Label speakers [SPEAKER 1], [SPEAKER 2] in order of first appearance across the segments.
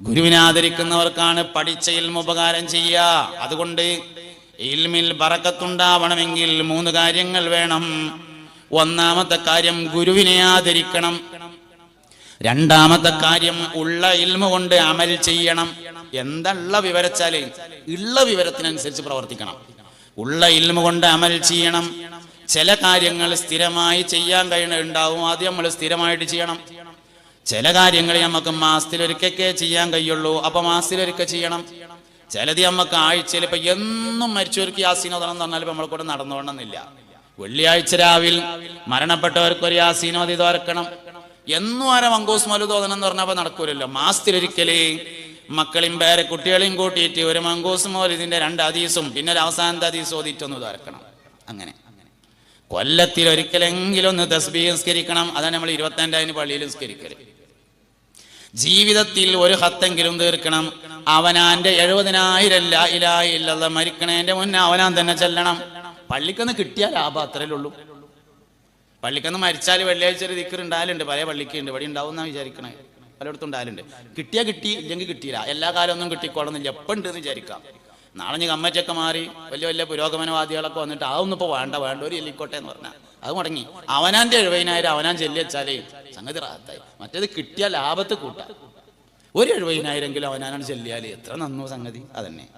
[SPEAKER 1] ഗുരുവിനെ ആദരിക്കുന്നവർക്കാണ് പഠിച്ച ഇൽമ ഉപകാരം ചെയ്യുക. അതുകൊണ്ട് ഇൽമിൽ ബറക്കത്തുണ്ടാവണമെങ്കിൽ മൂന്ന് കാര്യങ്ങൾ വേണം. ഒന്നാമത്തെ കാര്യം ഗുരുവിനെ ആദരിക്കണം. രണ്ടാമത്തെ കാര്യം ഉള്ള ഇൽമ കൊണ്ട് അമൽ ചെയ്യണം. എന്തുള്ള വിവരച്ചാൽ ഉള്ള വിവരത്തിനനുസരിച്ച് പ്രവർത്തിക്കണം. ഉള്ള ഇൽമ കൊണ്ട് അമൽ ചെയ്യണം. ചില കാര്യങ്ങൾ സ്ഥിരമായി ചെയ്യാൻ കഴിയുന്നുണ്ടാവും ആദ്യം നമ്മൾ സ്ഥിരമായിട്ട് ചെയ്യണം. ചില കാര്യങ്ങൾ നമുക്ക് മാസത്തിലൊരിക്കൊക്കെ ചെയ്യാൻ കഴിയുള്ളൂ അപ്പൊ മാസത്തിലൊരിക്കൽ ചെയ്യണം. ചിലത് നമുക്ക് ആഴ്ചയിൽ ഇപ്പൊ എന്നും മരിച്ചവർക്ക് യാസീനോദനം എന്ന് പറഞ്ഞാൽ നമ്മളെ കൂടെ നടന്നുകൊണ്ടെന്നില്ല വെള്ളിയാഴ്ച രാവിലെ മരണപ്പെട്ടവർക്ക് ഒരു യാസീനോദി തോർക്കണം എന്നും ആരെ മങ്കൂസ് മലുദോദനം എന്ന് പറഞ്ഞപ്പോ നടക്കൂലല്ലോ. മാസത്തിലൊരിക്കൽ മക്കളെയും പേരെ കുട്ടികളെയും കൂട്ടിയിട്ട് ഒരു മങ്കൂസ് മോലിതിന്റെ രണ്ട് അതീസും പിന്നെ ഒരു അവസാനത്തെ അതീസ് ഓതിയിട്ടൊന്ന് തോർക്കണം അങ്ങനെ. കൊല്ലത്തിൽ ഒരിക്കലെങ്കിലും ഒന്ന് തസ്ബീസ്കരിക്കണം അതാണ് നമ്മൾ ഇരുപത്തഞ്ചായിരം പള്ളിയിൽ നിസ്കരിക്കൽ. ജീവിതത്തിൽ ഒരു ഹത്തെങ്കിലും തീർക്കണം. അവനാന്റെ എഴുപതിനായിരം ലാ ഇലാഹ ഇല്ലല്ലാഹ് മരിക്കണേന്റെ മുന്നേ അവനാൻ തന്നെ ചെല്ലണം. പള്ളിക്കൊന്ന് കിട്ടിയാൽ ലാഭം അത്രയേ ഉള്ളൂ. പള്ളിക്കൊന്ന് മരിച്ചാൽ വെള്ളിയാഴ്ച ഒരു ദിക്കർ ഉണ്ടായാലുണ്ട് പല പള്ളിക്ക് ഉണ്ട് ഇവിടെ ഉണ്ടാവും എന്നാ വിചാരിക്കണേ. പലയിടത്തും ഉണ്ടായാലുണ്ട് കിട്ടിയാ കിട്ടി ഇല്ലെങ്കിൽ കിട്ടിയില്ല. എല്ലാ കാലം ഒന്നും കിട്ടിക്കോളുന്നില്ല എപ്പം ഉണ്ട് എന്ന് വിചാരിക്കാം. നാളെ ഞാൻ കമ്മറ്റൊക്കെ മാറി വലിയ വലിയ പുരോഗമനവാദികളൊക്കെ വന്നിട്ട് അതൊന്നും ഇപ്പോൾ വേണ്ട വേണ്ട ഒരു എല്ലിക്കോട്ടെ എന്ന് പറഞ്ഞാൽ അത് മുടങ്ങി. അവനാന്റെ എഴുപതിനായിരം അവനാൻ ചെല്ലി വെച്ചാലേ സംഗതി റാത്തായി മറ്റേത് കിട്ടിയ ലാഭത്ത് കൂട്ടാം. ഒരു എഴുപതിനായിരമെങ്കിലും അവനാനാണ് ചെല്ലിയാൽ എത്ര നന്നു സംഗതി. അതന്നെ.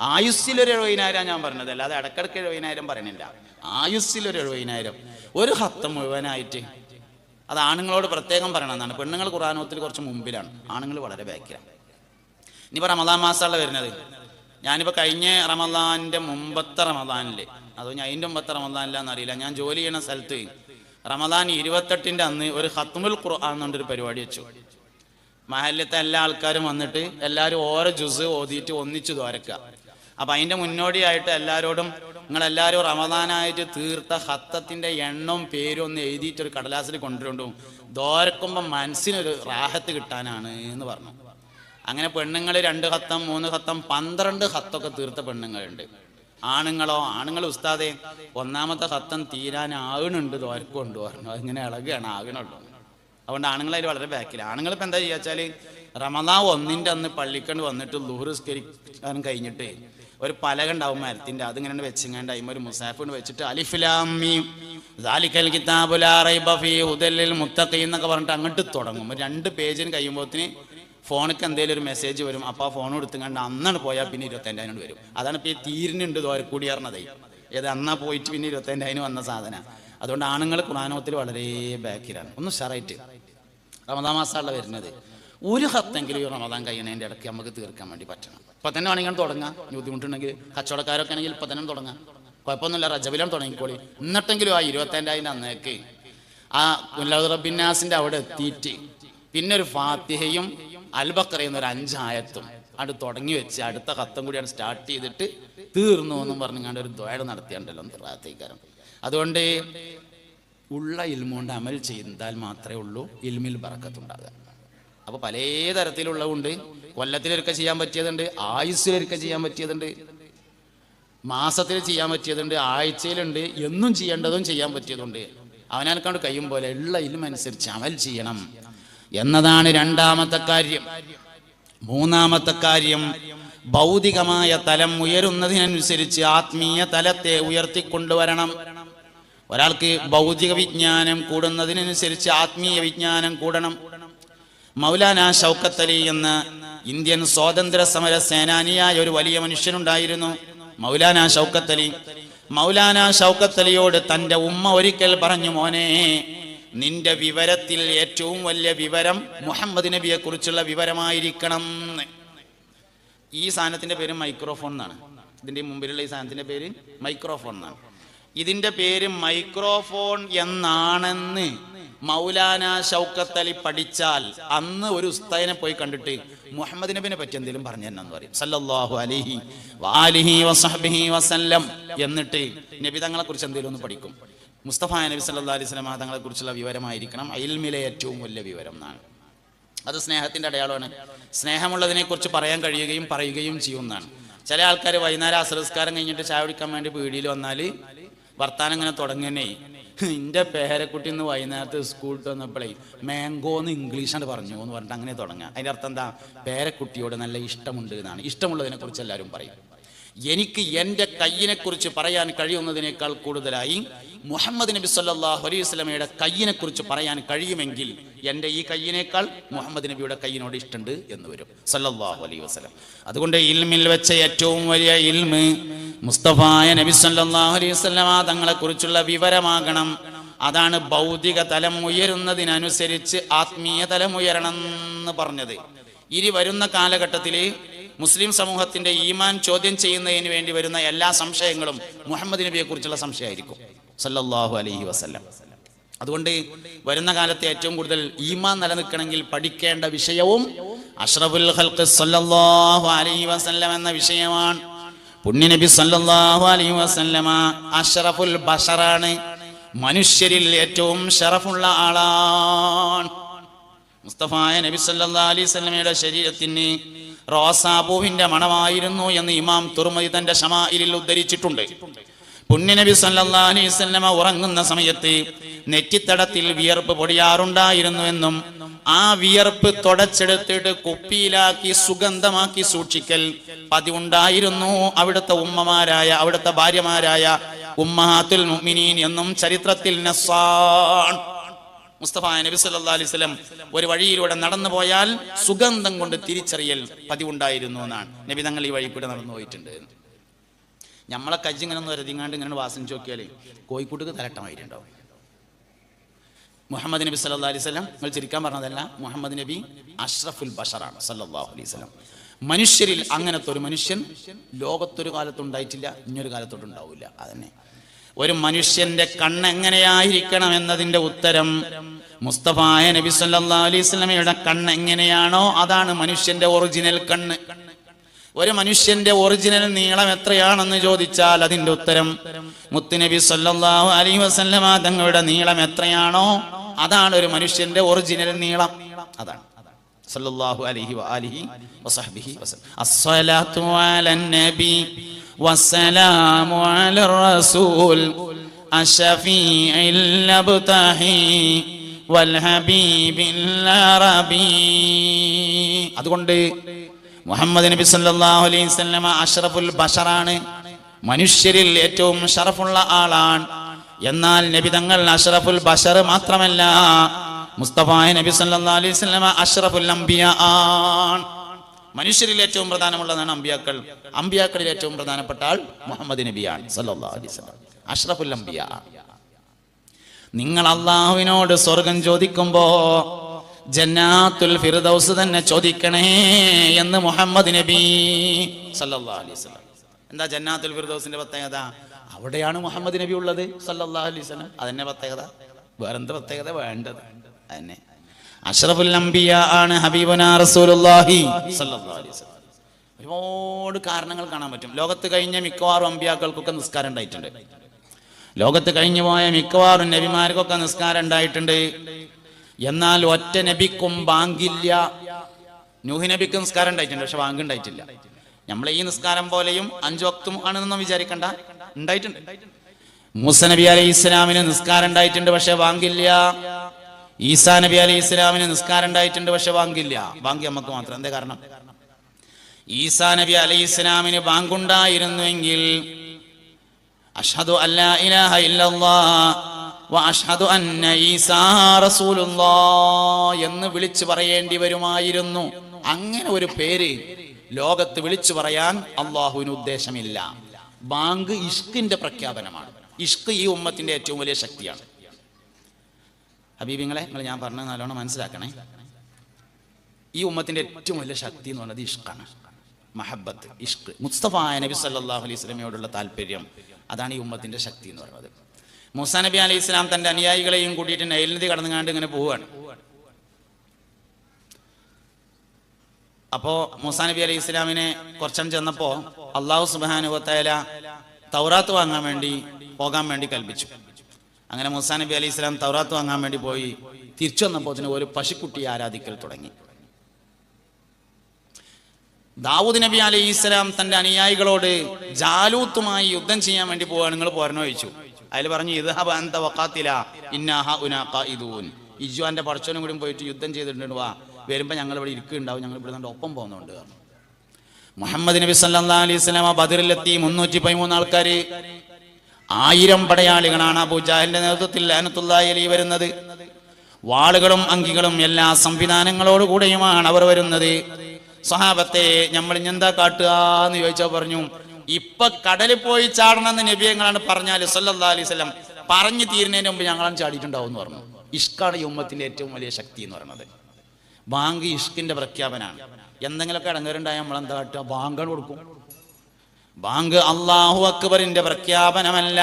[SPEAKER 1] ആയുസ്സിൽ ഒരു എഴുപതിനായിരം ഞാൻ പറഞ്ഞത്. അല്ലാതെ ഇടക്കിടക്ക് എഴുപതിനായിരം പറയണില്ല. ആയുസ്സിൽ ഒരു എഴുപതിനായിരം. ഒരു ഹത്തം മുഴുവനായിട്ട് അത് ആണുങ്ങളോട് പ്രത്യേകം പറയണമെന്നാണ് പെണ്ണുങ്ങൾ ഖുറാനോത്തിൽ കുറച്ച് മുമ്പിലാണ്. ആണുങ്ങൾ വളരെ ബാക്കിലാണ്. ഇനിയിപ്പോൾ റമദാൻ മാസമല്ല വരുന്നത്. ഞാനിപ്പോൾ കഴിഞ്ഞ റമദാന്റെ മുമ്പത്തെ റമദാനിൽ അതോ ഞാൻ അതിന്റെ മുമ്പത്തെ റമദാനിലാന്ന് അറിയില്ല. ഞാൻ ജോലി ചെയ്യുന്ന സ്ഥലത്ത് റമദാൻ ഇരുപത്തെട്ടിന്റെ അന്ന് ഒരു ഹത്തുമുൽ ഖുർആൻ എന്നുള്ളൊരു പരിപാടി വെച്ചു. മഹല്ലത്തെ എല്ലാ ആൾക്കാരും വന്നിട്ട് എല്ലാവരും ഓരോ ജുസ് ഓതിയിട്ട് ഒന്നിച്ചു തോരക്കുക അപ്പം അതിന്റെ മുന്നോടിയായിട്ട് എല്ലാവരോടും നിങ്ങളെല്ലാവരും റമദാനായിട്ട് തീർത്ത ഹത്തത്തിന്റെ എണ്ണവും പേരും ഒന്ന് എഴുതിയിട്ട് ഒരു കടലാസിൽ കൊണ്ടുവരും ദോരക്കുമ്പോൾ മനസ്സിനൊരു റാഹത്ത് കിട്ടാനാണ് എന്ന് പറഞ്ഞു. അങ്ങനെ പെണ്ണുങ്ങൾ രണ്ട് ഹത്തം മൂന്ന് ഹത്തം പന്ത്രണ്ട് ഹത്തൊക്കെ തീർത്ത പെണ്ണുങ്ങളുണ്ട്. ആണുങ്ങളോ? ആണുങ്ങൾ ഉസ്താദെ ഒന്നാമത്തെ ഹത്തം തീരാനാകണുണ്ട് ദോരക്കുണ്ട് പറഞ്ഞു. അതിങ്ങനെ ഇളകുകയാണ് ആകണുള്ളൂ. അതുകൊണ്ട് ആണുങ്ങളതിൽ വളരെ ബാക്കില്ല ആണുങ്ങൾ ഇപ്പം എന്താ ചെയ്യുക റമദാ ഒന്നിന്റെ അന്ന് പള്ളിക്കണ്ട് വന്നിട്ട് ലുഹുറുസ്കരിക്കാൻ കഴിഞ്ഞിട്ട് ഒരു പലക ഉണ്ടാവും മരത്തിന്റെ അതിങ്ങനെ വെച്ചിങ്ങാണ്ട് അതിമ ഒരു മുസാഫ് കൊണ്ട് വെച്ചിട്ട് അലിഫിലാമി കിതാബുൽ റൈബ ഫീ എന്നൊക്കെ പറഞ്ഞിട്ട് അങ്ങോട്ട് തുടങ്ങും. രണ്ട് പേജിന് കഴിയുമ്പോഴത്തിന് ഫോണിക്ക് എന്തെങ്കിലും ഒരു മെസ്സേജ് വരും അപ്പോൾ ആ ഫോൺ എടുത്തുകൊണ്ട് അന്നാണ് പോയാൽ പിന്നെ ഇരുപത്തഞ്ചായിരം വരും. അതാണ് ഇപ്പോൾ ഈ തീരിനുണ്ട് ദോരക്കൂടി പറഞ്ഞതേ. ഏത് അന്നാ പോയിട്ട് പിന്നെ ഇരുപത്തഞ്ചായിരം വന്ന സാധന. അതുകൊണ്ട് ആണുങ്ങൾ ഖുറാനോത്തിൽ വളരെ ബാക്കിലാണ്. ഒന്ന് ഷറായിട്ട് റമദാ മാസമുള്ള വരുന്നത്. ഒരു ഹത്തെങ്കിലും ഈ റമദാൻ കഴിയണതിന്റെ ഇടയ്ക്ക് നമുക്ക് തീർക്കാൻ വേണ്ടി പറ്റണം. ഇപ്പം തന്നെ വേണമെങ്കിൽ തുടങ്ങാം. ബുദ്ധിമുട്ടുണ്ടെങ്കിൽ കച്ചവടക്കാരൊക്കെ ആണെങ്കിൽ ഇപ്പം തന്നെ തുടങ്ങാം. കുഴപ്പമൊന്നുമില്ല റജബിലാണ് തുടങ്ങിക്കോളി. എന്നിട്ടെങ്കിലും ആ ഇരുപത്തഞ്ചായിരം അന്നേക്ക് ആ റബിന്നാസിന്റെ അവിടെ എത്തിയിട്ട് പിന്നെ ഒരു ഫാത്തിഹയും അൽബക്കറയും എന്നൊരു അഞ്ചായത്തും അത് തുടങ്ങി വെച്ച് അടുത്ത കത്തം കൂടിയാണ് സ്റ്റാർട്ട് ചെയ്തിട്ട് തീർന്നു എന്നും പറഞ്ഞുകൊണ്ട് ഒരു ദ്വയട് നടത്തിയാണ്ടല്ലോ റാത്തേക്കാരൻ അതുകൊണ്ട് ഉള്ള ഇൽമുകൊണ്ട് അമൽ ചെയ്താൽ മാത്രമേ ഉള്ളൂ. ഇൽമിൽ ബറക്കത്തുണ്ടാകുക. അപ്പോൾ പല തരത്തിലുള്ളതുണ്ട് കൊല്ലത്തിലൊരുക്ക ചെയ്യാൻ പറ്റിയതുണ്ട്. ആയുസ്സിലൊരുക്ക ചെയ്യാൻ പറ്റിയതുണ്ട്. മാസത്തിൽ ചെയ്യാൻ പറ്റിയതുണ്ട്. ആഴ്ചയിലുണ്ട്. എന്നും ചെയ്യേണ്ടതും ചെയ്യാൻ പറ്റിയതുണ്ട്. അവനക്കാണ്ട് കഴിയും പോലെ ഉള്ള ഇൽമനുസരിച്ച് അമൽ ചെയ്യണം. എന്നതാണ് രണ്ടാമത്തെ കാര്യം. മൂന്നാമത്തെ കാര്യം ഭൗതികമായ തലം ഉയരുന്നതിനനുസരിച്ച് ആത്മീയ തലത്തെ ഉയർത്തിക്കൊണ്ടുവരണം. ഒരാൾക്ക് ഭൗതിക വിജ്ഞാനം കൂടുന്നതിനനുസരിച്ച് ആത്മീയ വിജ്ഞാനം കൂടണം. മൗലാന ഷൗക്കത്ത് അലി എന്ന ഇന്ത്യൻ സ്വാതന്ത്ര്യ സമര സേനാനിയായ ഒരു വലിയ മനുഷ്യനുണ്ടായിരുന്നു. മൗലാന ഷൗക്കത്ത് അലി. മൗലാന ഷൗക്കത്ത് അലിയോട് തന്റെ ഉമ്മ ഒരിക്കൽ പറഞ്ഞു മോനെ നിന്റെ വിവരത്തിൽ ഏറ്റവും വലിയ വിവരം മുഹമ്മദ് നബിയെ കുറിച്ചുള്ള വിവരമായിരിക്കണം. ഈ സാധനത്തിന്റെ പേര് മൈക്രോഫോൺ എന്നാണ്. ഇതിന്റെ മുമ്പിലുള്ള ഈ സാധനത്തിന്റെ പേര് മൈക്രോഫോൺ എന്നാണ്. ഇതിന്റെ പേര് മൈക്രോഫോൺ എന്നാണെന്ന് മൗലാന ഷൗക്കത്ത് അലി പഠിച്ചാൽ അന്ന് ഒരു ഉസ്താദിനെ പോയി കണ്ടിട്ട് മുഹമ്മദ് നബിനെ പറ്റി എന്തെങ്കിലും പറഞ്ഞു തന്നെ പറയും. സല്ലല്ലാഹു അലൈഹി വാലിഹി വസഹബിഹി വസല്ലം എന്നിട്ട് നബി തങ്ങളെ കുറിച്ച് എന്തെങ്കിലും ഒന്ന് പഠിക്കും. മുസ്തഫ നബി സല്ലാ അലൈഹി വസല്ലം തങ്ങളെക്കുറിച്ചുള്ള വിവരമായിരിക്കണം. അയിൽമിലെ ഏറ്റവും വലിയ വിവരം എന്നാണ്. അത് സ്നേഹത്തിന്റെ അടയാളമാണ്. സ്നേഹമുള്ളതിനെക്കുറിച്ച് പറയാൻ കഴിയുകയും പറയുകയും ചെയ്യുന്നതാണ്. ചില ആൾക്കാർ വൈകുന്നേരം അസംസ്കാരം കഴിഞ്ഞിട്ട് ചായ കുടിക്കാൻ വേണ്ടി പീടിയിൽ വന്നാൽ വർത്താനം ഇങ്ങനെ തുടങ്ങുന്നേ. എന്റെ പേരക്കുട്ടി ഇന്ന് വൈകുന്നേരത്ത് സ്കൂളിൽ വന്നപ്പോഴേ മാംഗോന്ന് ഇംഗ്ലീഷാണ് പറഞ്ഞു എന്ന് പറഞ്ഞിട്ട് അങ്ങനെ തുടങ്ങുക അതിന്റെ അർത്ഥം എന്താ? പേരക്കുട്ടിയോട് നല്ല ഇഷ്ടമുണ്ട് എന്നാണ്. ഇഷ്ടമുള്ളതിനെക്കുറിച്ച് എല്ലാവരും പറയും. എനിക്ക് എന്റെ കയ്യിനെ കുറിച്ച് പറയാൻ കഴിയുന്നതിനേക്കാൾ കൂടുതലായി മുഹമ്മദ് നബി സല്ലാഹു അലൈഹി വസല്ലമയുടെ കയ്യിനെ കുറിച്ച് പറയാൻ കഴിയുമെങ്കിൽ എന്റെ ഈ കയ്യിനേക്കാൾ മുഹമ്മദ് നബിയുടെ കയ്യിനോട് ഇഷ്ടമുണ്ട് എന്ന് വരും. സല്ലാഹു അലൈഹി വസ്ലം അതുകൊണ്ട് ഇൽമിൽ വെച്ച ഏറ്റവും വലിയ ഇൽമ് മുസ്തഫായ നബി സല്ലാഹു അലൈഹി വസല്ലമ തങ്ങളെ കുറിച്ചുള്ള വിവരമാകണം. അതാണ് ഭൗതിക തലം ഉയരുന്നതിനനുസരിച്ച് ആത്മീയ തലം ഉയരണം എന്ന് പറഞ്ഞത്. ഇനി വരുന്ന കാലഘട്ടത്തിൽ മുസ്ലിം സമൂഹത്തിന്റെ ഈമാൻ ചോദ്യം ചെയ്യുന്നതിന് വേണ്ടി വരുന്ന എല്ലാ സംശയങ്ങളും മുഹമ്മദ് നബിയെ കുറിച്ചുള്ള സംശയമായിരിക്കും. സല്ലാഹു അലഹി വസല്ലം. അതുകൊണ്ട് വരുന്ന കാലത്ത് ഏറ്റവും കൂടുതൽ ഈമാൻ നിലനിൽക്കണമെങ്കിൽ പഠിക്കേണ്ട വിഷയവും അഷ്റഫുൽ ഹൽക്ക് സല്ലല്ലാഹു അലൈഹി വസല്ലം എന്ന വിഷയമാണ്. പുണ്യനബി സല്ലാഹു അലൈഹി വസല്ലമ അഷ്റഫുൽ ബഷറാണ്. മനുഷ്യരിൽ ഏറ്റവും ഷറഫുള്ള ആളാണ്. മുസ്തഫായ നബി സല്ലാ അലൈഹി സ്വലമയുടെ ശരീരത്തിന് റോസാപൂവിന്റെ മണമായിരുന്നു എന്ന് ഇമാം തുർമതി തന്റെ ഷമായിലിൽ ഉദ്ധരിച്ചിട്ടുണ്ട്. പുണ്യനബി വസല്ലമ ഉറങ്ങുന്ന സമയത്ത് നെറ്റിത്തടത്തിൽ വിയർപ്പ് പൊടിയാറുണ്ടായിരുന്നു എന്നും ആ വിയർപ്പ് തുടച്ചെടുത്തിട്ട് കുപ്പിയിലാക്കി സുഗന്ധമാക്കി സൂക്ഷിക്കൽ പതിവുണ്ടായിരുന്നു. അവിടുത്തെ ഉമ്മമാരായ അവിടുത്തെ ഭാര്യമാരായ ഉമ്മഹാത്തുൽ മുഅ്മിനീൻ എന്നും ചരിത്രത്തിൽ നസ്സാൻ മുസ്തഫ നബി സല്ലാ അലൈഹി വസല്ലം ഒരു വഴിയിലൂടെ നടന്നു പോയാൽ സുഗന്ധം കൊണ്ട് തിരിച്ചറിയൽ പതിവുണ്ടായിരുന്നു എന്നാണ്. നബി തങ്ങൾ ഈ വഴി കൂടെ നടന്നു പോയിട്ടുണ്ട്. നമ്മളെ കജ്ജ് ഇങ്ങനെ ഒന്ന് വരതിങ്ങാണ്ട് ഇങ്ങനെ വാസന ചോക്കിയാലേ കോഴിക്കോട്ടുക്ക് തലട്ടമായിട്ടുണ്ടാവും. മുഹമ്മദ് നബി സല്ലാ അലൈഹി വസല്ലം നിങ്ങൾ ചിരിക്കാൻ പറഞ്ഞതല്ല മുഹമ്മദ് നബി അഷ്റഫുൽ ബഷറാണ് സല്ലാഹു അലൈഹി വസല്ലം. മനുഷ്യരിൽ അങ്ങനത്തെ ഒരു മനുഷ്യൻ ലോകത്തൊരു കാലത്തുണ്ടായിട്ടില്ല ഇനിയൊരു കാലത്തോട്ടുണ്ടാവില്ല അതന്നെ. ഒരു മനുഷ്യന്റെ കണ്ണ് എങ്ങനെയായിരിക്കണം എന്നതിന്റെ ഉത്തരം മുസ്തഫായ നബി സല്ലാ അലൈഹി വസല്ലമയുടെ കണ്ണ് എങ്ങനെയാണോ അതാണ് മനുഷ്യന്റെ ഒറിജിനൽ കണ്ണ്. ഒരു മനുഷ്യന്റെ ഒറിജിനൽ നീളം എത്രയാണെന്ന് ചോദിച്ചാൽ അതിന്റെ ഉത്തരം മുത്തുനബി സല്ലാഹു അലൈഹി വസല്ലമ തങ്ങളുടെ നീളം എത്രയാണോ അതാണ് ഒരു മനുഷ്യന്റെ ഒറിജിനൽ നീളം. അതാണ്. സല്ലല്ലാഹു അലൈഹി വസല്ലം അസ്സലാത്തു വസ്സലാമു على റസൂൽ الشفيع വൽ ഹബീബിൽ അറബി അതുകൊണ്ട് മുഹമ്മദ് നബി സല്ലല്ലാഹു അലൈഹി വസല്ലമ അഷ്റഫുൽ ബഷറാണ് മനുഷ്യരിൽ ഏറ്റവും ഷറഫുള്ള ആളാണ്. എന്നാൽ നബി തങ്ങൾ അഷ്റഫുൽ ബഷർ മാത്രമല്ല മുസ്തഫായ നബി സല്ലല്ലാഹു അലൈഹി വസല്ലമ അഷ്റഫുൽ അംബിയ ആണ്. മനുഷ്യരിൽ ഏറ്റവും പ്രധാനമുള്ളതാണ് അമ്പിയാക്കൾ. അമ്പിയാക്കളിൽ ഏറ്റവും പ്രധാനപ്പെട്ട ആൾ മുഹമ്മദ് നബിയാണ് അഷ്റഫുൽ അംബിയ നിങ്ങൾ അള്ളാഹുവിനോട് സ്വർഗം ചോദിക്കുമ്പോ ജന്നാത്തുൽ ഫിർദൗസ് തന്നെ ചോദിക്കണേ എന്ന് മുഹമ്മദ് നബി അലൈഹി വസല്ലം. എന്താ ജന്നാത്തുൽ ഫിർദൗസിന്റെ പ്രത്യേകത? അവിടെയാണ് മുഹമ്മദ് നബി ഉള്ളത് സല്ലല്ലാഹു അലൈഹി വസല്ലം. അതന്നെ പ്രത്യേകത? വേറെന്ത് പ്രത്യേകത? വേണ്ടത്. അതന്നെ. അഷ്റഫുൽ അംബിയ ആണ് ഹബീബന വസല്ലം. ഒരുപാട് കാരണങ്ങൾ കാണാൻ പറ്റും. ലോകത്ത് കഴിഞ്ഞ മിക്കവാറും അമ്പിയാക്കൾക്കൊക്കെ നിസ്കാരം ഉണ്ടായിട്ടുണ്ട്. ലോകത്ത് കഴിഞ്ഞു പോയ മിക്കവാറും നബിമാർക്കൊക്കെ നിസ്കാരം ഉണ്ടായിട്ടുണ്ട്. എന്നാൽ ഒറ്റ നബിക്കും ബാങ്കില്ല. നൂഹി നബിക്ക് നിസ്കാരം ഉണ്ടായിട്ടുണ്ട് പക്ഷെ ബാങ്ക് ഉണ്ടായിട്ടില്ല. നമ്മളെ ഈ നിസ്കാരം പോലെയും അഞ്ചു വക്തും ആണെന്നൊന്നും വിചാരിക്കണ്ട. ഉണ്ടായിട്ടുണ്ട്. മൂസ നബി അലൈഹി ഇസ്ലാമിന് നിസ്കാരം ഉണ്ടായിട്ടുണ്ട് പക്ഷെ ബാങ്കില്ല. ഈസാ നബി അലി ഇസ്ലാമിന് നിസ്കാരം ഉണ്ടായിട്ടുണ്ട് പക്ഷെ ബാങ്കില്ല. ബാങ്ക് നമുക്ക് മാത്രം. എന്താ കാരണം? ഈസാ നബി അലി ഇസ്ലാമിന് ബാങ്കുണ്ടായിരുന്നുവെങ്കിൽ അഷ്ഹദു അന്ന ഈസാ എന്ന് വിളിച്ചു പറയേണ്ടി വരുമായിരുന്നു. അങ്ങനെ ഒരു പേര് ലോകത്ത് വിളിച്ചു പറയാൻ അള്ളാഹുവിന് ഉദ്ദേശമില്ല. ബാങ്ക് ഇഷ്കിന്റെ പ്രഖ്യാപനമാണ്. ഇഷ്ക് ഈ ഉമ്മത്തിന്റെ ഏറ്റവും വലിയ ശക്തിയാണ്. ഹബീബിങ്ങളെ നിങ്ങൾ ഞാൻ പറഞ്ഞത് നല്ലോണം മനസ്സിലാക്കണേ. ഈ ഉമ്മത്തിന്റെ ഏറ്റവും വലിയ ശക്തി എന്ന് പറയുന്നത് ഇഷ്കാണ് മഹബത്ത് ഇഷ്ക്. മുസ്തഫായ നബി സല്ലാഹു അലൈഹി സ്വലമയോടുള്ള താല്പര്യം. അതാണ് ഈ ഉമ്മത്തിന്റെ ശക്തി എന്ന് പറയുന്നത്. മൂസാ നബി അലൈഹി ഇസ്ലാം തന്റെ അനുയായികളെയും കൂട്ടിയിട്ട് നൈൽ നദി കടന്നുകാണ്ട് ഇങ്ങനെ പോവുകയാണ് അപ്പോ മൂസാ നബി അലൈഹി ഇസ്ലാമിനെ കുറച്ചം ചെന്നപ്പോ അള്ളാഹു സുബാനുവത്തേല തൗറാത്ത് വാങ്ങാൻ വേണ്ടി പോകാൻ വേണ്ടി കൽപ്പിച്ചു. അങ്ങനെ മൂസാ നബി അലൈഹി ഇസ്ലാം തൗറാത്ത് വാങ്ങാൻ വേണ്ടി പോയി. തിരിച്ചു വന്നപ്പോൾ അതിന് ഒരു പശുക്കുട്ടി ആരാധിക്കൽ തുടങ്ങി. ദാവൂദ് നബി അലൈഹി ഇസ്ലാം തന്റെ അനുയായികളോട് ജാലൂത്തുമായി യുദ്ധം ചെയ്യാൻ വേണ്ടി പോവാണ്. നിങ്ങൾ പോരണോ ചോദിച്ചു. അതിൽ പറഞ്ഞു ഇദ്ഹബ അന്ത അന്റെ പടച്ചോനും കൂടി പോയിട്ട് യുദ്ധം ചെയ്തിട്ടുണ്ട് വാ വരുമ്പോ ഞങ്ങൾ ഇവിടെ ഇരിക്കുന്നുണ്ടാവും. ഞങ്ങൾ ഇവിടെ നിന്ന് ഒപ്പം പോകുന്നുണ്ട്. മുഹമ്മദ് നബി സല്ലാ അലൈഹി സ്വലാം ബദറിലെത്തി. മുന്നൂറ്റി പതിമൂന്ന് ആൾക്കാര് ആയിരം പടയാളികളാണ് അബൂജാഹിന്റെ നേതൃത്വത്തിൽ അനത്തുല്ലാഹി അലി വരുന്നത്. വാളുകളും അങ്കികളും എല്ലാ സംവിധാനങ്ങളോടുകൂടെയുമാണ് അവർ വരുന്നത്. സഹാബത്തെ നമ്മൾ ഇനി എന്താ കാട്ടുക? എന്ന് ചോദിച്ചാൽ പറഞ്ഞു ഇപ്പൊ കടലിൽ പോയി ചാടണമെന്ന് നബിയങ്ങളാണ് പറഞ്ഞാൽ സല്ലാ അലൈഹി വസല്ലം പറഞ്ഞു തീരുന്നതിന് മുമ്പ് ഞങ്ങളാണ് ചാടിയിട്ടുണ്ടാവും എന്ന് പറഞ്ഞു. ഇഷ്കാണ് ഈ ഉമ്മത്തിന്റെ ഏറ്റവും വലിയ ശക്തി എന്ന് പറയുന്നത്. ബാങ്ക് ഇഷ്കിന്റെ പ്രഖ്യാപനമാണ്. എന്തെങ്കിലുമൊക്കെ ഇടങ്ങേറുണ്ടായാൽ നമ്മൾ എന്താ കാട്ടുക? ബാങ്കാണ് കൊടുക്കും. ബാങ്ക് അള്ളാഹു അക്ബറിന്റെ പ്രഖ്യാപനമല്ല.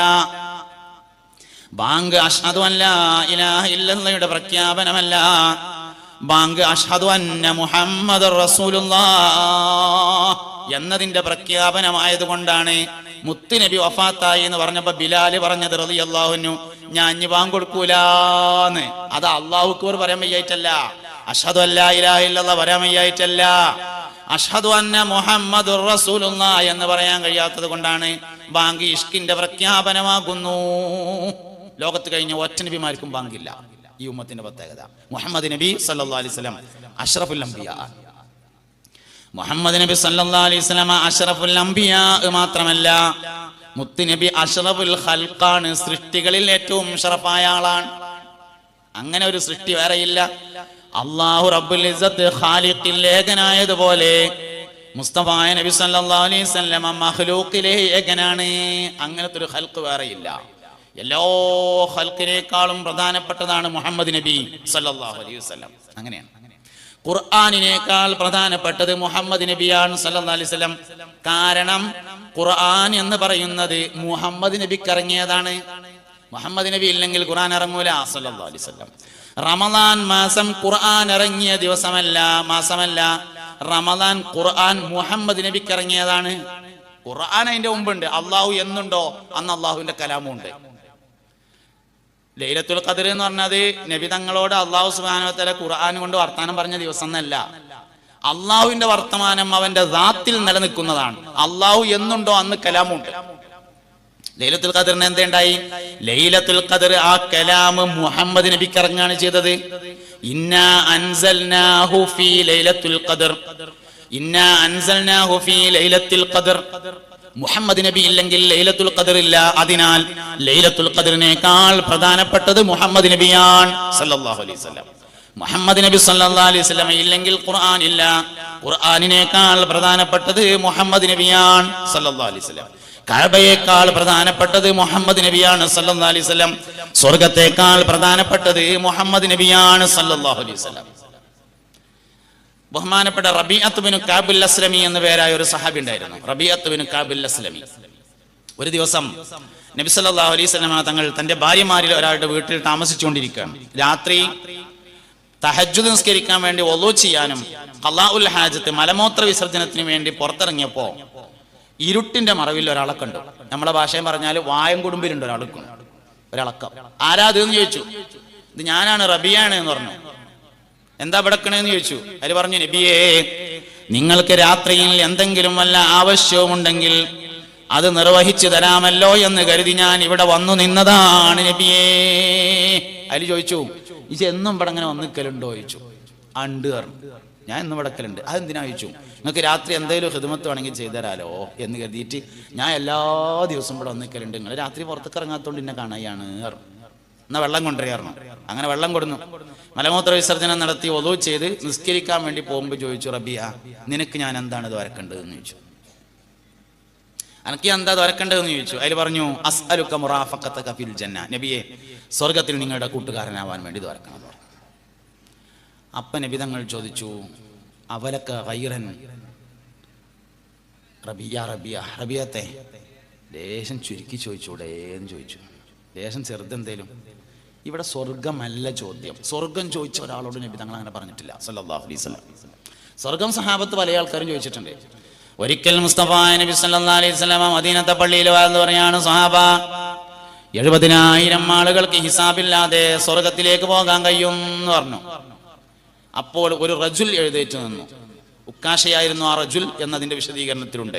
[SPEAKER 1] ബാങ്ക് അഷ്ഹദു അല്ല ഇലാഹ ഇല്ലല്ലയുടെ പ്രഖ്യാപനമല്ല. ബാങ്ക് അഷ്ഹദു അന്ന മുഹമ്മദ് എന്നതിന്റെ പ്രഖ്യാപനമായതുകൊണ്ടാണ് മുത്തുനബി വഫാത്തായി എന്ന് പറഞ്ഞപ്പോ ബിലാൽ പറഞ്ഞത് റതി അള്ളാഹുനു ഞാൻ ഇനി ബാങ്ക് കൊടുക്കൂലെന്ന്. അത് അള്ളാഹുക്കൂർ പറയാൻ വയ്യായിട്ടല്ല. അഷ്ഹദു അല്ലാ ഇലാഹ ഇല്ലല്ലാഹ് പറയാൻ വയ്യായിട്ടല്ല. അഷ്ഹദു അന്ന മുഹമ്മദ് റസൂലുള്ള എന്ന് പറയാൻ കഴിയാത്തത് കൊണ്ടാണ് ബാങ്ക് ഇഷ്കിന്റെ പ്രഖ്യാപനമാകുന്നു. ലോകത്ത് കഴിഞ്ഞ ഒറ്റ നബിമാർക്കും ബാങ്കില്ല. ഈ ഉമ്മത്തിന്റെ പ്രത്യേകത. മുഹമ്മദ് നബി സല്ലല്ലാഹു അലൈഹി വസല്ലം അഷ്റഫുൽ മുഹമ്മദ് നബി സല്ലല്ലാഹു അലൈഹി അഷ്റഫുൽ മാത്രമല്ല മുത്തുനബി അഷ്റഫുൽ ഖൽഖാണ് സൃഷ്ടികളിൽ ഏറ്റവും ഷറഫായ ആളാണ്. അങ്ങനെ ഒരു സൃഷ്ടി വേറെയില്ല. അള്ളാഹു റബ്ബുൽ ഇസ്സത്ത് ഖാലിഖിൽ ഏകനായതുപോലെ മുസ്തഫായ നബി സല്ലല്ലാഹു അലൈഹി വസല്ലം മഖ്ലൂഖിലെ ഏകനാണ്. അങ്ങനത്തെ ഒരു ഖൽഖ് വേറെയില്ല. എല്ലാ ഖൽഖിനേക്കാളും പ്രധാനപ്പെട്ടതാണ് മുഹമ്മദ് നബി സല്ലല്ലാഹു അലൈഹി വസല്ലം. അങ്ങനെയാണ്. ഖുർആാനിനേക്കാൾ പ്രധാനപ്പെട്ടത് മുഹമ്മദ് നബിയാണ് സല്ലല്ലാഹു അലൈഹി വസല്ലം. കാരണം ഖുർആൻ എന്ന് പറയുന്നത് മുഹമ്മദ് നബിക്ക് ഇറങ്ങിയതാണ്. മുഹമ്മദ് നബി ഇല്ലെങ്കിൽ ഖുർആൻ ഇറങ്ങൂല സല്ലല്ലാഹു അലൈഹി വസല്ലം. റമദാൻ മാസം ഖുർആൻ ഇറങ്ങിയ ദിവസമല്ല മാസമല്ല. റമദാൻ ഖുർആൻ മുഹമ്മദ് നബിക്ക് ഇറങ്ങിയതാണ്. ഖുർആൻ അതിന്റെ മുമ്പുണ്ട്. അള്ളാഹു എന്നുണ്ടോ? അന്ന് അള്ളാഹുവിന്റെ കലാമും ഉണ്ട് ലൈലത്തുൽ ഖദർ എന്ന് പറഞ്ഞത് നബി തങ്ങളോട് അള്ളാഹു തആല ഖുർആൻ കൊണ്ട് വർത്തമാനം പറഞ്ഞ ദിവസം എന്നല്ല അള്ളാഹുവിന്റെ വർത്തമാനം അവന്റെ ദാത്തിൽ നിലനിൽക്കുന്നതാണ്. അള്ളാഹു എന്നുണ്ടോ? അന്ന് കലാമുണ്ട്. ലൈലത്തുൽ ഖദറിന് എന്തുണ്ടായി? ലൈലത്തുൽ ഖദർ ആ കലാം മുഹമ്മദ് നബിക്ക് ഇറങ്ങാണ് ചെയ്തത്. ഇന്നാ അൻസൽനാഹു ഫീ ലൈലത്തുൽ ഖദർ. ഇന്നാ അൻസൽനാഹു ഫീ ലൈലത്തുൽ ഖദർ. മുഹമ്മദ് നബി ഇല്ലെങ്കിൽ ലൈലത്തുൽ ഖദർ ഇല്ല. അതിനാൽ ലൈലത്തുൽ ഖദറിനേക്കാൾ പ്രധാനപ്പെട്ടത് മുഹമ്മദ് നബിയാണ്. സല്ലല്ലാഹു അലൈഹി വസല്ലം. മുഹമ്മദ് നബി സല്ലല്ലാഹു അലൈഹി വസല്ലം ഇല്ലെങ്കിൽ ഖുർആൻ ഇല്ല. ഖുർആനിനേക്കാൾ പ്രധാനപ്പെട്ടത് മുഹമ്മദ് നബിയാണ്. സല്ലല്ലാഹു അലൈഹി വസല്ലം. കഅബയേക്കാൾ പ്രധാനപ്പെട്ടത് മുഹമ്മദ് നബിയാണ് സല്ലല്ലാഹു അലൈഹി വസല്ലം. സ്വർഗത്തേക്കാൾ പ്രധാനപ്പെട്ടത് മുഹമ്മദ് നബിയാണ് സല്ലല്ലാഹു അലൈഹി വസല്ലം. ബഹുമാനപ്പെട്ട റബിഅത്ത് ബിൻ കാബുൽ അസ്ലമി എന്ന പേരായ ഒരു സഹാബി ഉണ്ടായിരുന്നു. Rabiah bin Kabul Aslami. ഒരു ദിവസം നബി സല്ലല്ലാഹു അലൈഹി വസല്ലമ തങ്ങൾ തന്റെ ഭാര്യമാരിൽ ഒരാളുടെ വീട്ടിൽ താമസിച്ചുകൊണ്ടിരിക്കുകയാണ്. രാത്രി തഹജ്ജുദ് നിസ്കരിക്കാൻ വേണ്ടി ഒലോ ചെയ്യാനും ഖലാഉൽ ഹാജത്ത് മലമൂത്ര വിസർജനത്തിന് വേണ്ടി പുറത്തിറങ്ങിയപ്പോ ഇരുട്ടിന്റെ മറവിൽ ഒരാളെ കണ്ടു. നമ്മളെ ഭാഷയും പറഞ്ഞാൽ വായം കുടുംബിലുണ്ട് ഒരാൾക്കും ഒരളക്കം. ആരാ അത് എന്ന് ചോദിച്ചു. ഇത് ഞാനാണ് റബിയാണ് എന്ന് പറഞ്ഞു. എന്താ വിടക്കണെന്ന് ചോദിച്ചു. അതിൽ പറഞ്ഞു നബിയേ നിങ്ങൾക്ക് രാത്രിയിൽ എന്തെങ്കിലും വല്ല ആവശ്യവുമുണ്ടെങ്കിൽ അത് നിർവഹിച്ചു തരാമല്ലോ എന്ന് കരുതി ഞാൻ ഇവിടെ വന്നു നിന്നതാണ് നബിയേ. അതിൽ ചോദിച്ചു ഇത് എന്നും ഇവിടെ അങ്ങനെ വന്നിക്കലുണ്ടോ ചോദിച്ചു. അണ്ട് പറഞ്ഞു. ഞാൻ ഇന്ന് വിടക്കലുണ്ട്. അതെന്തിനാ ചോദിച്ചു? നിങ്ങൾക്ക് രാത്രി എന്തെങ്കിലും ഹിതമത്ത് വേണമെങ്കിൽ ചെയ്തു തരാലോ എന്ന് കരുതിയിട്ട് ഞാൻ എല്ലാ ദിവസവും ഇവിടെ വന്ന് നിൽക്കലുണ്ട് നിങ്ങൾ രാത്രി പുറത്തേക്ക് ഇറങ്ങാത്തോണ്ട് എന്നെ കാണുകയാണ് എന്നാൽ എന്നാ വെള്ളം കൊണ്ടുവരണം അങ്ങനെ വെള്ളം കൊടുന്നു. മലമൂത്ര വിസർജനം നടത്തി ഒതു ചെയ്ത് നിസ്കരിക്കാൻ വേണ്ടി പോകുമ്പോൾ ചോദിച്ചു റബിയ നിനക്ക് ഞാൻ എന്താണ് ഇത് വരക്കേണ്ടതെന്ന് ചോദിച്ചു. അനക്ക് എന്താ തുരക്കേണ്ടതെന്ന് ചോദിച്ചു. അതിൽ പറഞ്ഞു അസ്അലുക്ക മുറാഫക്കത്ത കഫിൽ ജന്ന. നബിയെ സ്വർഗത്തിൽ നിങ്ങളുടെ കൂട്ടുകാരനാവാൻ വേണ്ടി തുറക്കണം എന്ന് പറഞ്ഞു. അപ്പ നബി തങ്ങൾ ചോദിച്ചു അവലക്ക ഗൈറൻ റബിയ റബിയ റബിയത്തെ. ലേശം ചുരുക്കി ചോദിച്ചൂടെ? എന്ന് ചോദിച്ചു. ലേശം ചെറുതെന്തേലും? ഇവിടെ സ്വർഗമല്ല ചോദ്യം. സ്വർഗം ചോദിച്ച ഒരാളോട് നബി തങ്ങൾ അങ്ങനെ പറഞ്ഞിട്ടില്ല. സല്ലല്ലാഹു അലൈഹി വസല്ലം. സ്വർഗം സഹാബത്ത് പല ആൾക്കാരും ചോദിച്ചിട്ടുണ്ട്. ഒരിക്കൽ മുസ്തഫ നബി സല്ലല്ലാഹു അലൈഹി വസല്ലം മദീനത്തെ പള്ളിയിൽ വാഴ്ന്നു പറയാണ് സഹാബ. എഴുപതിനായിരം ആളുകൾക്ക് ഹിസാബില്ലാതെ സ്വർഗത്തിലേക്ക് പോകാൻ കഴിയും എന്ന് പറഞ്ഞു. അപ്പോൾ ഒരു റജുൽ എഴുന്നേറ്റ് നിന്നു. ഉക്കാശയായിരുന്നു ആ റജുൽ എന്നതിന്റെ വിശദീകരണത്തിലുണ്ട്.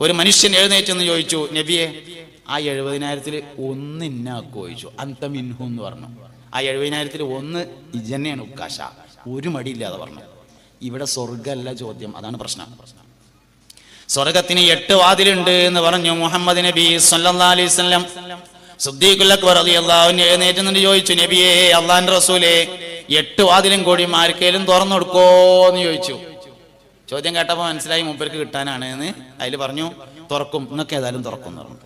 [SPEAKER 1] ഒരു മനുഷ്യൻ എഴുന്നേറ്റ് എന്ന് ചോദിച്ചു നബിയെ ആ എഴുപതിനായിരത്തിൽ ഒന്ന് ഇന്നാക്കോ? ചോദിച്ചു. അന്തമിൻഹു എന്ന് പറഞ്ഞു. ആ എഴുപതിനായിരത്തിൽ ഒന്ന് ഇജന്നെയാണ് ഉക്കാശ. ഒരു മടിയില്ലാതെ പറഞ്ഞു. ഇവിടെ സ്വർഗമല്ല ചോദ്യം. അതാണ് പ്രശ്നം. സ്വർഗത്തിന് എട്ട് വാതിലുണ്ട് എന്ന് പറഞ്ഞു മുഹമ്മദ് നബി സല്ലാ അലൈഹി വസല്ലം. സിദ്ദീഖുൽ അക്ബർ ചോദിച്ചു നബിയേ അള്ളാഹിന്റെ റസൂലേ എട്ട് വാതിലും കൂടി ആർക്കേലും തുറന്നു കൊടുക്കോ എന്ന് ചോദിച്ചു. ചോദ്യം കേട്ടപ്പോൾ മനസ്സിലായി മൂപ്പർക്ക് കിട്ടാനാണ് എന്ന്. അതിൽ പറഞ്ഞു തുറക്കും നിങ്ങൾക്ക് ഏതായാലും തുറക്കും എന്ന് പറഞ്ഞു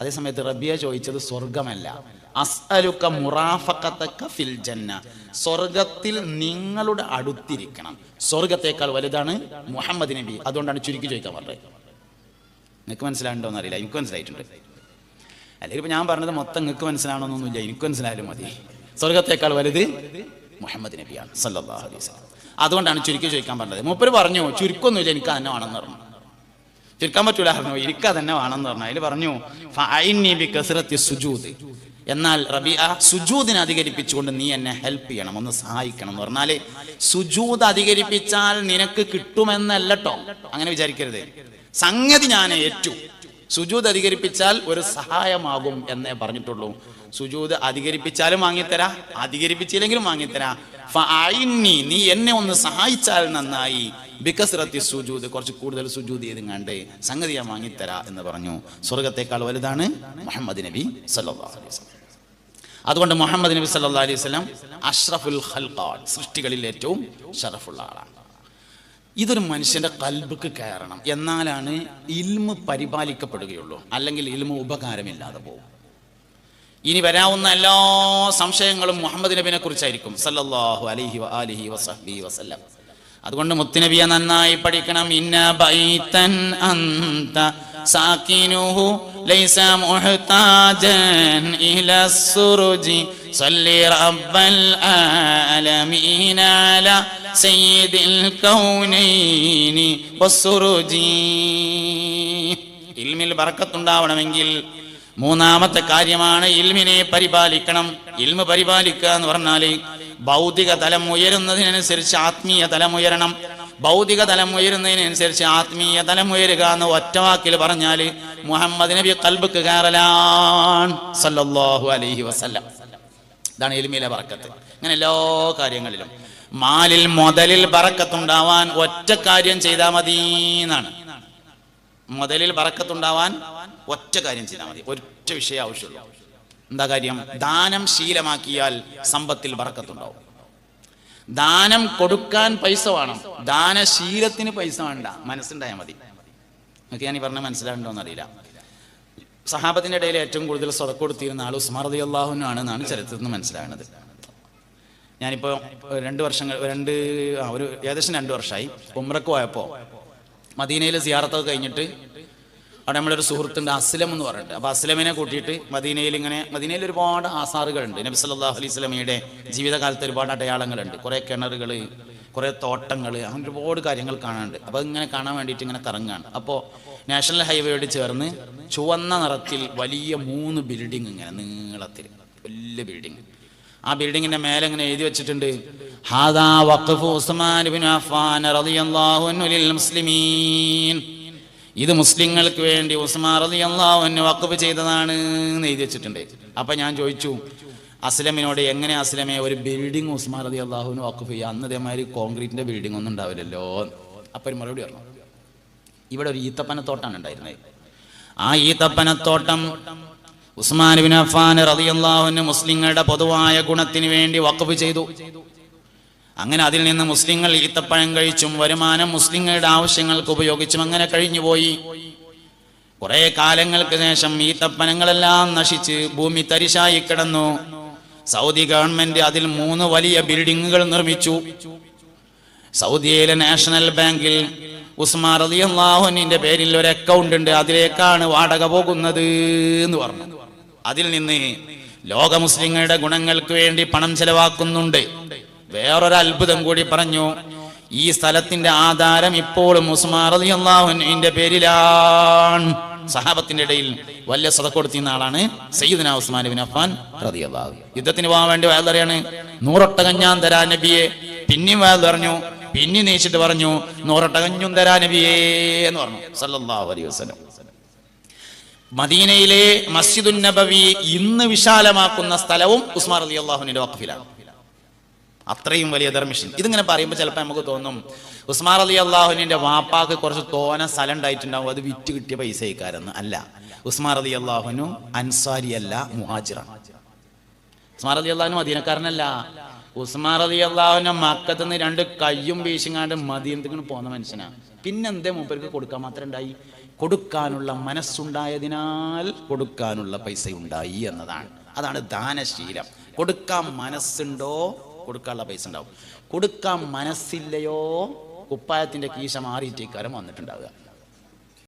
[SPEAKER 1] അതേസമയത്ത് റബിയ ചോദിച്ചത് സ്വർഗമല്ല അസ്അലുക്ക മുറാഫഖതക ഫിൽ ജന്ന. സ്വർഗത്തിൽ നിങ്ങളുടെ അടുത്തിരിക്കണം. സ്വർഗത്തേക്കാൾ വലുതാണ് മുഹമ്മദ് നബി. അതുകൊണ്ടാണ് ചുരുക്കി ചോദിക്കാൻ പറഞ്ഞത്. നിങ്ങൾക്ക് മനസ്സിലായിട്ടുണ്ടോ എന്നറിയില്ല എനിക്ക് മനസ്സിലായിട്ടുണ്ട്. അല്ലെങ്കിൽ ഇപ്പൊ ഞാൻ പറഞ്ഞത് മൊത്തം നിങ്ങൾക്ക് മനസ്സിലാവണമെന്നൊന്നുമില്ല എനിക്ക് മനസ്സിലായാലും മതി. സ്വർഗത്തേക്കാൾ വലുത് മുഹമ്മദ് നബിയാണ് സല്ലല്ലാഹു അലൈഹി അതുകൊണ്ടാണ് ചുരുക്കി ചോദിക്കാൻ പറഞ്ഞത്. മൂപ്പര് പറഞ്ഞു ചുരുക്കൊന്നുമില്ല എനിക്ക് തന്നെ വേണമെന്ന് പറഞ്ഞു. ചുരുക്കാൻ പറ്റൂല പറഞ്ഞു എനിക്ക് തന്നെ വേണമെന്ന് പറഞ്ഞു. അതിൽ പറഞ്ഞു ബികസ്റത്തി സുജൂദ്. എന്നാൽ റബിയ സുജൂദിനെ അധികരിപ്പിച്ചുകൊണ്ട് നീ എന്നെ ഹെൽപ്പ് ചെയ്യണം ഒന്ന് സഹായിക്കണം എന്ന് പറഞ്ഞാൽ സുജൂദ് അധികരിപ്പിച്ചാൽ നിനക്ക് കിട്ടുമെന്നല്ലട്ടോ അങ്ങനെ വിചാരിക്കരുത്. സംഗതി ഞാൻ ഏറ്റു. സുജൂദ് അധികരിപ്പിച്ചാൽ ഒരു സഹായമാകും എന്നേ പറഞ്ഞിട്ടുള്ളൂ. സുജൂത് അധികരിപ്പിച്ചാലും വാങ്ങിത്തരാ അധികരിപ്പിച്ചില്ലെങ്കിലും വാങ്ങിത്തരാ. നീ എന്നെ ഒന്ന് സഹായിച്ചാൽ നന്നായി. ബിക്കസ്രത്തി സുജൂത് കുറച്ച് കൂടുതൽ സുജൂത് ചെയ്തും കണ്ട് സംഗതി ഞാൻ വാങ്ങിത്തരാ എന്ന് പറഞ്ഞു. സ്വർഗത്തെക്കാൾ വലുതാണ് മുഹമ്മദ് നബി വസല്ലം. അതുകൊണ്ട് മുഹമ്മദ് നബി സല്ലല്ലാഹു അലൈഹി വസല്ലം അഷ്റഫുൽ ഖൽഖാൻ സൃഷ്ടികളിൽ ഏറ്റവും ഷറഫുള്ള ആളാണ്. ഇതൊരു മനുഷ്യന്റെ കൽബുക്ക് കയറണം. എന്നാലാണ് ഇൽമ് പരിപാലിക്കപ്പെടുകയുള്ളൂ. അല്ലെങ്കിൽ ഇൽമ് ഉപകാരമില്ലാതെ പോകും. ഇനി വരാവുന്ന എല്ലാ സംശയങ്ങളും മുഹമ്മദ് നബിനെ കുറിച്ചായിരിക്കും. സല്ലല്ലാഹു അലൈഹി അലിഹി വസഹി വസഹ്ബി വസല്ലം. അതുകൊണ്ട് മുത്തുനബിയെ നന്നായി പഠിക്കണം. ഇന്ന ബൈതൻ അന്ത സാക്കിനുഹു ലൈസ മുഹ്താജൻ ഇല സുറുജി صلي رب العالمين على سيد الكونين والسرج ഇൽമിൽ ബറക്കത്തുണ്ടാവണമെങ്കിൽ മൂന്നാമത്തെ കാര്യമാണ് ഇൽമിനെ പരിപാലിക്കണം ഇൽമ പരിപാലിക്കുക എന്ന് പറഞ്ഞാൽ ഭൗതിക തലം ഉയരുന്നതിനനുസരിച്ച് ആത്മീയ തലം ഉയരണം ഭൗതിക തലം ഉയരുന്നതിനനുസരിച്ച് ആത്മീയ തലം ഉയരുക എന്ന് ഒറ്റവാക്കിൽ പറഞ്ഞാൽ മുഹമ്മദ് നബി കൽബക്ക് കയറലാൻ സല്ലല്ലാഹു അലൈഹി വസല്ലം. ഇതാണ് എലിമിയിലെ വറക്കത്ത് അങ്ങനെ എല്ലാ കാര്യങ്ങളിലും മാലിൽ മുതലിൽ പറക്കത്തുണ്ടാവാൻ ഒറ്റ കാര്യം ചെയ്താൽ മതി എന്നാണ്. മുതലിൽ പറക്കത്തുണ്ടാവാൻ ഒറ്റ കാര്യം ചെയ്താൽ മതി. ഒറ്റ വിഷയം ആവശ്യമുള്ളൂ. എന്താ കാര്യം? ദാനം ശീലമാക്കിയാൽ സമ്പത്തിൽ ബറക്കത്തുണ്ടാവും. ദാനം കൊടുക്കാൻ പൈസ വേണം. ദാനശീലത്തിന് പൈസ വേണ്ട. മനസ്സുണ്ടായാൽ മതി. ഒക്കെ ഞാൻ ഈ പറഞ്ഞ മനസ്സിലാകണ്ടോ എന്നറിയില്ല. സഹാബത്തിന്റെ ഇടയിൽ ഏറ്റവും കൂടുതൽ സ്വതക്ക് കൊടുത്തിരുന്ന ആൾ ഉസ്മാർ അലി അള്ളാഹുനാണ് എന്നാണ് ചരിത്രത്തിൽ നിന്ന് മനസ്സിലാകുന്നത്. ഞാനിപ്പോൾ രണ്ട് വർഷങ്ങൾ രണ്ട് ഒരു ഏകദേശം രണ്ട് വർഷമായി ഉമ്രക്ക് പോയപ്പോൾ മദീനയിൽ സിയാറത്തൊക്കെ കഴിഞ്ഞിട്ട് അവിടെ നമ്മളൊരു സുഹൃത്തുണ്ട് അസ്ലം എന്ന് പറഞ്ഞിട്ട്. അപ്പോൾ അസ്ലമിനെ കൂട്ടിയിട്ട് മദീനയിൽ ഇങ്ങനെ മദീനയിൽ ഒരുപാട് ആസാറുകളുണ്ട്. നബി സല്ലല്ലാഹു അലൈഹി സ്വലമിയുടെ ജീവിതകാലത്ത് ഒരുപാട് അടയാളങ്ങളുണ്ട്. കുറേ കിണറുകൾ കുറേ തോട്ടങ്ങൾ അങ്ങനെ ഒരുപാട് കാര്യങ്ങൾ കാണാനുണ്ട്. അപ്പോൾ ഇങ്ങനെ കാണാൻ വേണ്ടിയിട്ട് ഇങ്ങനെ കറങ്ങാണ്. അപ്പോൾ നാഷണൽ ഹൈവേയോട് ചേർന്ന് ചുവന്ന നിറത്തിൽ വലിയ മൂന്ന് ബിൽഡിംഗ് ഇങ്ങനെ നീളത്തിൽ വലിയ ബിൽഡിംഗ് ആ ബിൽഡിങ്ങിന്റെ മേലെ ഇങ്ങനെ എഴുതി വെച്ചിട്ടുണ്ട്. ഹാദാ വഖഫ് ഉസ്മാൻ ഇബ്നു അഫ്ഫാൻ റളിയല്ലാഹു അൻഹു ലിൽ മുസ്ലിമീൻ. ഇത് മുസ്ലിങ്ങൾക്ക് വേണ്ടി ഉസ്മാൻ റളിയല്ലാഹു അൻഹു വഖഫ് ചെയ്തതാണ് എന്ന് എഴുതി വെച്ചിട്ടുണ്ട്. അപ്പൊ ഞാൻ ചോദിച്ചു അസ്ലമിനോട് എങ്ങനെ അസ്ലമേ ഒരു ബിൽഡിംഗ് ഉസ്മാൻ അലി അള്ളാഹുവിന് വഖഫ് ചെയ്യുക? അന്ന് ഇതേമാതിരി കോൺക്രീറ്റിന്റെ ബിൽഡിംഗ് ഒന്നും ഉണ്ടാവില്ലല്ലോ. അപ്പൊ ഒരു മറുപടി പറഞ്ഞു. ഇവിടെ ഒരു ഈത്തപ്പനത്തോട്ടാണ് ഉണ്ടായിരുന്നത്. ആ ഈത്തപ്പനത്തോട്ടം ഉസ്മാൻ ബിൻ അഫ്ഫാൻ അള്ളാഹുവിന് മുസ്ലിങ്ങളുടെ പൊതുവായ ഗുണത്തിന് വേണ്ടി വഖഫ് ചെയ്തു. അങ്ങനെ അതിൽ നിന്ന് മുസ്ലിങ്ങൾ ഈത്തപ്പഴം കഴിച്ചും വരുമാനം മുസ്ലിങ്ങളുടെ ആവശ്യങ്ങൾക്ക് ഉപയോഗിച്ചും അങ്ങനെ കഴിഞ്ഞുപോയി. കുറെ കാലങ്ങൾക്ക് ശേഷം ഈത്തപ്പനങ്ങളെല്ലാം നശിച്ച് ഭൂമി തരിശായി കിടന്നു. സൗദി ഗവൺമെന്റ് അതിൽ മൂന്ന് വലിയ ബിൽഡിങ്ങുകൾ നിർമ്മിച്ചു. സൗദിയിലെ നാഷണൽ ബാങ്കിൽ ഉസ്മാൻ റളിയല്ലാഹുവിന്റെ പേരിൽ ഒരു അക്കൗണ്ട് ഉണ്ട്. അതിലേക്കാണ് വാടക പോകുന്നത് എന്ന് പറഞ്ഞു. അതിൽ നിന്ന് ലോക മുസ്ലിങ്ങളുടെ ഗുണങ്ങൾക്ക് വേണ്ടി പണം ചെലവാക്കുന്നുണ്ട്. വേറൊരു അത്ഭുതം കൂടി പറഞ്ഞു. ഈ സ്ഥലത്തിന്റെ ആധാരം ഇപ്പോഴും ഉസ്മാൻ റളിയല്ലാഹുവിന്റെ പേരിലാണ്. സഹാബത്തിന്റെ ഇടയിൽ വലിയ സത കൊടുത്തിരുന്ന ആളാണ് സയ്യിദ്ന ഉസ്മാൻ ബിൻ അഫ്ഫാൻ റളിയല്ലാഹു യുദ്ധത്തിന് പോകാൻ വേണ്ടി വയലറിയാണ് നൂറൊട്ട കഞ്ഞാൻ തരാ നബിയെ. പിന്നെയും വയൽ പറഞ്ഞു പിന്നെ നീച്ചിട്ട് പറഞ്ഞു നൂറൊട്ടകഞ്ഞും തരാ നബിയേ എന്ന് പറഞ്ഞു. സല്ലല്ലാഹു അലൈഹി വസല്ലം. മദീനയിലെ മസ്ജിദുൻ നബവി ഇന്ന് വിശാലമാക്കുന്ന സ്ഥലവും ഉസ്മാൻ അലി അള്ളാഹുവിന്റെ വഖഫിലാണ്. അത്രയും വലിയ ധർമ്മിഷൻ ഇതിങ്ങനെ പറയുമ്പോൾ ചിലപ്പോൾ നമുക്ക് തോന്നും ഉസ്മാൻ അലി അള്ളാഹുവിന്റെ വാപ്പാക്ക് കുറച്ച് തോന സ്ഥലം ഉണ്ടായിട്ടുണ്ടാവും അത് വിറ്റ് കിട്ടിയ പൈസ ഇക്കാരെന്ന് അല്ല. ഉസ്മാൻ അലി അള്ളാഹുനു അൻസാരി അല്ല മുഹാജിറാണ്. ഉസ്മാൻ അലി അള്ളാഹുനും അധീനക്കാരനല്ല ഉസ്മാൻ അലി അള്ളാഹുവിന്റെ മക്കത്ത് നിന്ന് രണ്ട് കയ്യും വീശിങ്ങാണ്ട് മദീനത്തേക്ക് പോന്ന മനുഷ്യനാണ് പിന്നെന്തേ മൂപ്പർക്ക് കൊടുക്കാൻ മാത്രം ഉണ്ടായി? കൊടുക്കാനുള്ള മനസ്സുണ്ടായതിനാൽ കൊടുക്കാനുള്ള പൈസ ഉണ്ടായി എന്നതാണ്. അതാണ് ദാനശീലം. കൊടുക്കാൻ മനസ്സുണ്ടോ കൊടുക്കാനുള്ള പൈസ ഉണ്ടാവും. കൊടുക്കാൻ മനസ്സില്ലയോ? കുപ്പായത്തിന്റെ കീശ മാറിയിട്ടേക്കാരം വന്നിട്ടുണ്ടാവുക.